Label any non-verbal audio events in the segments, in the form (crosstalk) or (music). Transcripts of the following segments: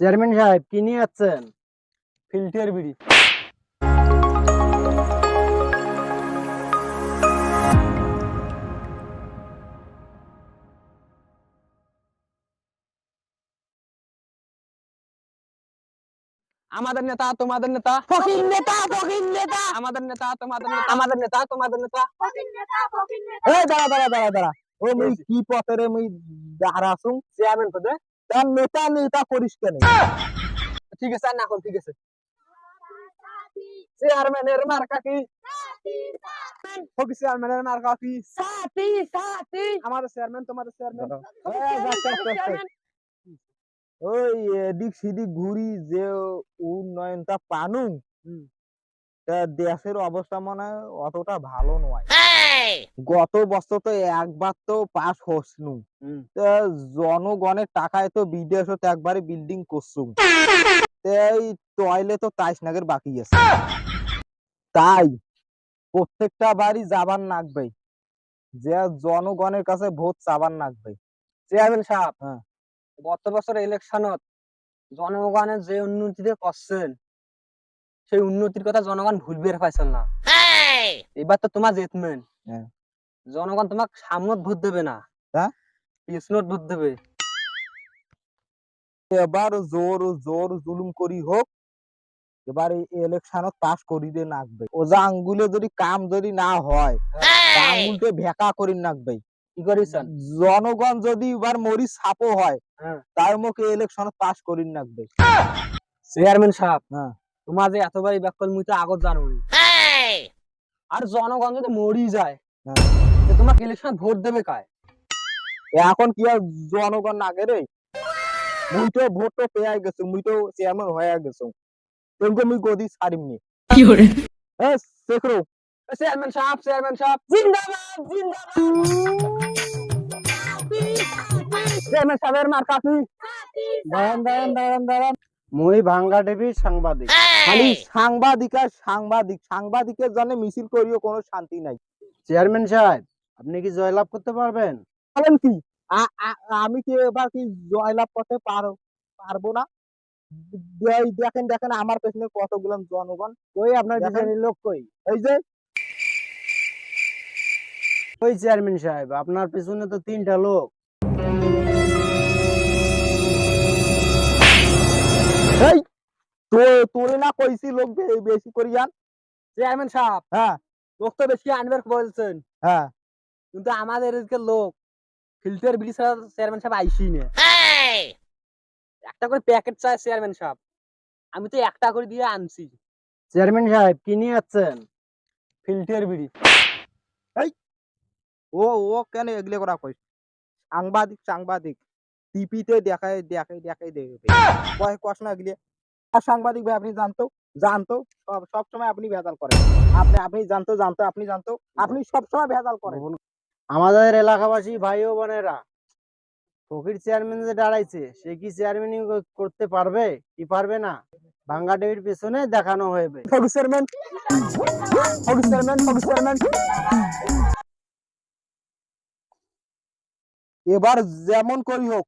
Chairman সাহেব কি নিয়ে যাচ্ছেন? ফিল্টার বিড়ি। আমাদের নেতা তোমাদের নেতা। ফকির নেতা ফকির নেতা। আমাদের নেতা তোমাদের নেতা আমাদের নেতা তোমাদের নেতা। এই দাঁড়া দাঁড়া দাঁড়া দাঁড়া। ও মুই কি পথে রে মুই দাঁড়াছুম চেয়ারম্যান পদে তার নেতা নেতা করিস কেন ঠিক আছে না এখন ঠিক আছে। চেয়ারম্যানের মার্কা কি? চেয়ারম্যানের মার্কা কি? সাথী সাথী। আমাদের চেয়ারম্যান তোমাদের চেয়ারম্যান। ওই এদিক সেদিক ঘুরি যে উন্নয়নটা পানু তা দেশের অবস্থা মনে হয় অতটা ভালো নয়। গত বছর তো একবার তো পাস হসনু। তা জনগণের টাকায় তো বিদেশত একবারে বিল্ডিং করছু (laughs) এই টয়লে তো তাইশ নাগের বাকি আছে। তাই প্রত্যেকটা বাড়ি যাবার নাকবে যে জনগণের কাছে ভোট চাবার নাকবে চেয়ারম্যান সাহেব হ্যাঁ। গত বছর ইলেকশনত জনগণের যে উন্নতিতে করছেন সেই উন্নতির কথা জনগণ ভুলবে পাইছেন না। এবার তো তোমার জেতমেন হ্যাঁ। জনগণ তোমাকে সামনত ভোট দেবে না। হ্যাঁ? পিছনত ভোট দেবে। এবার জোর জোর জুলুম করি হোক এবার এই ইলেকশনত পাস করিতে নাকবে ওজা আঙ্গুলে যদি কাম যদি না হয় আঙ্গুলতে ভেকা করি নাকবে কি করেছেন? জনগণ যদি এবার মরি সাপো হয় হ্যাঁ। তার মুখে ইলেকশনত পাস করি নাকবে চেয়ারম্যান সাহেব হ্যাঁ। তোমার যে এতবারই ব্যাকল মুই তো আগত জানো নি। আর জনগণ যদি মরি যায় হ্যাঁ। তো তোমাকে ইলেকশন ভোট দেবে কায় এখন কি আর জনগণ নাগে রে? মুই তো ভোট তো পেয়ে গেছো মুই তো চেয়ারম্যান হয়ে গেছো। তেমকে মুই গদি ছাড়িমনি। এ শেখরো। চেয়ারম্যান সাহেব চেয়ারম্যান সাহেব। জিন্দাবাদ চেয়ারম্যান সাহেবের মার কাকি দাঁড়ান দাঁড়ান দাঁড়ান দাঁড়ান। মুই ভাঙ্গা টিভির সাংবাদিক। খালি সাংবাদিক আর সাংবাদিক সাংবাদিকের জন্য মিছিল করিও কোনো শান্তি নাই। চেয়ারম্যান সাহেব আপনি কি জয়লাভ করতে পারবেন? বলেন কি আমি কি এবার কি জয়লাভ করতে পারো পারব না? দেখেন দেখেন আমার পেছনে কতগুলো জনগণ। ওই আপনার পিছনে লোক কই? এই যে। ওই চেয়ারম্যান সাহেব আপনার পেছনে তো তিনটা লোক। এই তোরে না কইছি লোক বেশি করিয়ান চেয়ারম্যান সাহেব হ্যাঁ। লোক তো বেশি আনবার বলছেন। হ্যাঁ। কিন্তু আমাদের এদিকে লোক ফিল্টার বিলি ছাড়া চেয়ারম্যান সাহেব আইসি না। একটা করে প্যাকেট চাই চেয়ারম্যান সাহেব। আমি তো একটা করে দিয়ে আনছি। চেয়ারম্যান সাহেব কি নিয়ে যাচ্ছেন? ফিল্টার বিড়ি। ও ও কেন এগুলো করা কইস? সাংবাদিক সাংবাদিক। টিপিতে দেখায় দেখাই দেখাই দেখবে কয় কস না এগুলি আর সাংবাদিক ভাই আপনি জানতো জানতো সব সব সময় আপনি ভেজাল করেন। আপনি আপনি জানতো জানতো আপনি জানতো আপনি সব সময় ভেজাল করেন। আমাদের এলাকাবাসী ভাই ও বোনেরা ফকির চেয়ারম্যান যে দাঁড়াইছে সে কি চেয়ারম্যানই করতে পারবে? কি পারবে না? ভাঙ্গা টেবির পেছনে দেখানো হইবে। Photo chairman photo chairman photo chairman. এবার যেমন করি হোক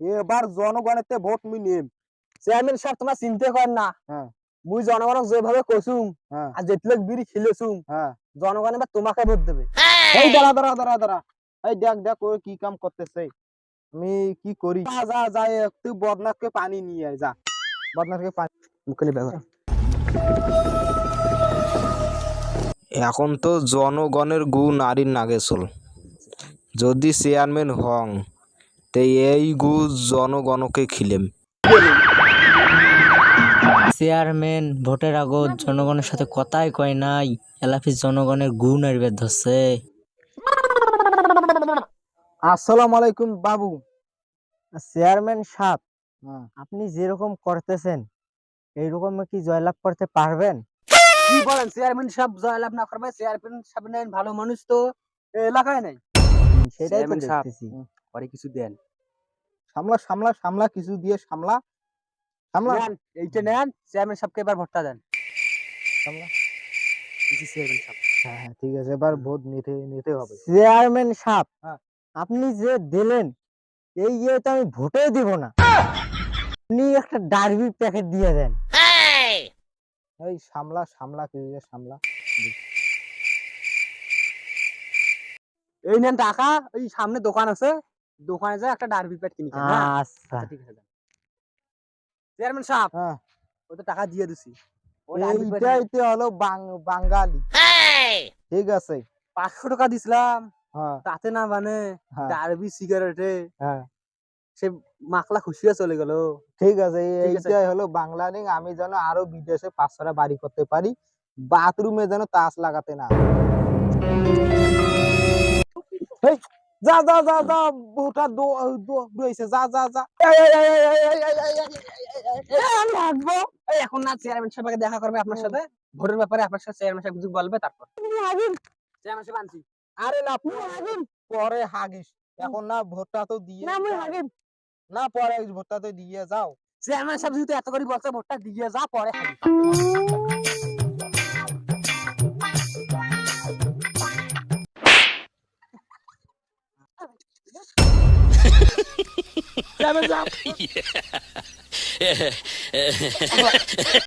এবার জনগণেতে ভোট মুই নেম। চেয়ারম্যান সাহেব তোমার চিন্তা করেন না। হ্যাঁ। মুই জনগণক যেভাবে কইছুম হ্যাঁ। আর যেতলে বিড়ি খেলেছুম হ্যাঁ। জনগণ এবার তোমাকে ভোট দেবে। এই দাঁড়া দাঁড়া দাঁড়া দাঁড়া। এই দেখ দেখ ও কি কাম করতেছে। আমি কি করি? যা যা যা একটু বদনাথকে পানি নিয়ে আয় যা। বদনাথকে পানি মুখলি ব্যাপার এখন তো জনগণের গু নারীর নাগে চল। যদি চেয়ারম্যান হং তে এই গু জনগণকে খিলেম। চেয়ারম্যান ভোটের আগত জনগণের সাথে কথাই কয় নাই। এলাফি জনগণের গুণ আর ধরছে। আসসালামু আলাইকুম বাবু। চেয়ারম্যান সাহেব আপনি যেরকম করতেছেন এইরকম কি জয়লাভ করতে পারবেন? কি বলেন চেয়ারম্যান সাহেব জয়লাভ না করবে? চেয়ারম্যান সাহেব ভালো মানুষ তো এলাকায় নাই। সেটাই তো দেখতেছি। পরে কিছু দেন। সামলা সামলা সামলা কিছু দিয়ে সামলা। সামলা। এইটা নেন চেয়ারম্যান সাহেবকে এবার ভোটটা দেন। সামলা। কিছু চেয়ারম্যান সাহেব। হ্যাঁ হ্যাঁ ঠিক আছে এবার ভোট নিতে নিতে হবে। চেয়ারম্যান সাহেব হ্যাঁ। আপনি যে দিলেন এই ইয়ে তো আমি ভোটে দিব না। আপনি একটা ডারবির প্যাকেট দিয়ে দেন। এই সামলা সামলা কি যে সামলা। এই নেন টাকা ওই সামনে দোকান আছে। দোকানে যায় একটা ডারবি প্যাট কিনে হ্যাঁ? আচ্ছা। ঠিক আছে চেয়ারম্যান সাহেব হ্যাঁ। ও তো টাকা দিয়ে দিছি। এইটাই তো হলো বাঙালি। ঠিক আছে। পাঁচশো টাকা দিছিলাম। হ্যাঁ। তাতে না মানে হ্যাঁ। সিগারেটে হ্যাঁ। সে মাকলা খুশিয়া চলে গেল। ঠিক আছে। এইটাই হলো বাংলা আমি যেন আরও বিদেশে পাঁচ ছটা বাড়ি করতে পারি বাথরুমে যেন তাস লাগাতে না। এই, যা যা যা যা ওটা রয়েছে যা ra ra ra এখন না চেয়ারম্যান সাহেবকে দেখা করবে আপনার সাথে ভোটের ব্যাপারে আপনার সাথে চেয়ারম্যান সাহেব কিছু বলবে তারপর চেয়ারম্যান সাহেব আনছি আরে না পরে হাগিস এখন না ভোটটা তো দিয়ে না আমি হাগিম না পরে ভোটটা তো দিয়ে যাও চেয়ারম্যান সাহেব যদি এত করে বলছে ভোটটা দিয়ে যা পরে হাগিস አላበዛም? (laughs) (laughs)